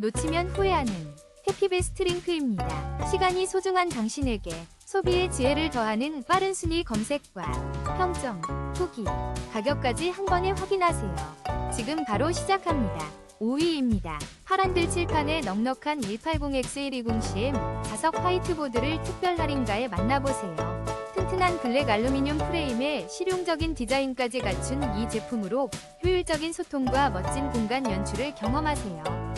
놓치면 후회하는 해피베스트 링크입니다. 시간이 소중한 당신에게 소비의 지혜를 더하는 빠른 순위 검색과 평점, 후기, 가격까지 한 번에 확인하세요. 지금 바로 시작합니다. 5위입니다. 파란들 칠판의 넉넉한 180X120CM 자석 화이트보드를 특별 할인가에 만나보세요. 튼튼한 블랙 알루미늄 프레임에 실용적인 디자인까지 갖춘 이 제품으로 효율적인 소통과 멋진 공간 연출을 경험하세요.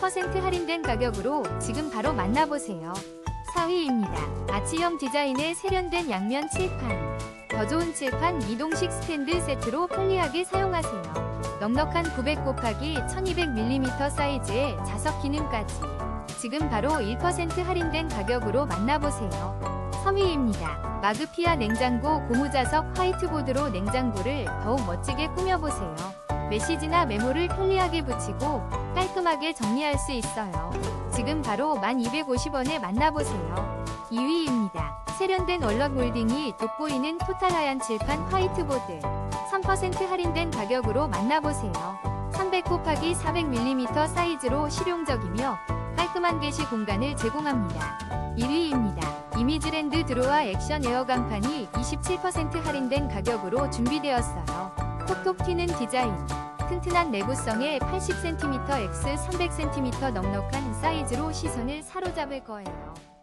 4% 할인된 가격으로 지금 바로 만나보세요. 4위입니다. 아치형 디자인의 세련된 양면 칠판. 더 좋은 칠판 이동식 스탠드 세트로 편리하게 사용하세요. 넉넉한 900 곱하기 1200mm 사이즈의 자석 기능까지. 지금 바로 1% 할인된 가격으로 만나보세요. 3위입니다. 마그피아 냉장고 고무자석 화이트보드로 냉장고를 더욱 멋지게 꾸며보세요. 메시지나 메모를 편리하게 붙이고 깔끔하게 정리할 수 있어요. 지금 바로 1250원에 만나보세요. 2위입니다. 세련된 월럭 몰딩이 돋보이는 토탈 하얀 칠판 화이트보드. 3% 할인된 가격으로 만나보세요. 300 곱하기 400mm 사이즈로 실용적이며 깔끔한 게시 공간을 제공합니다. 1위입니다. 이미지랜드 드로아 액션 에어 간판이 27% 할인된 가격으로 준비되었어요. 톡톡 튀는 디자인, 튼튼한 내구성에 80cm x 300cm 넉넉한 사이즈로 시선을 사로잡을 거예요.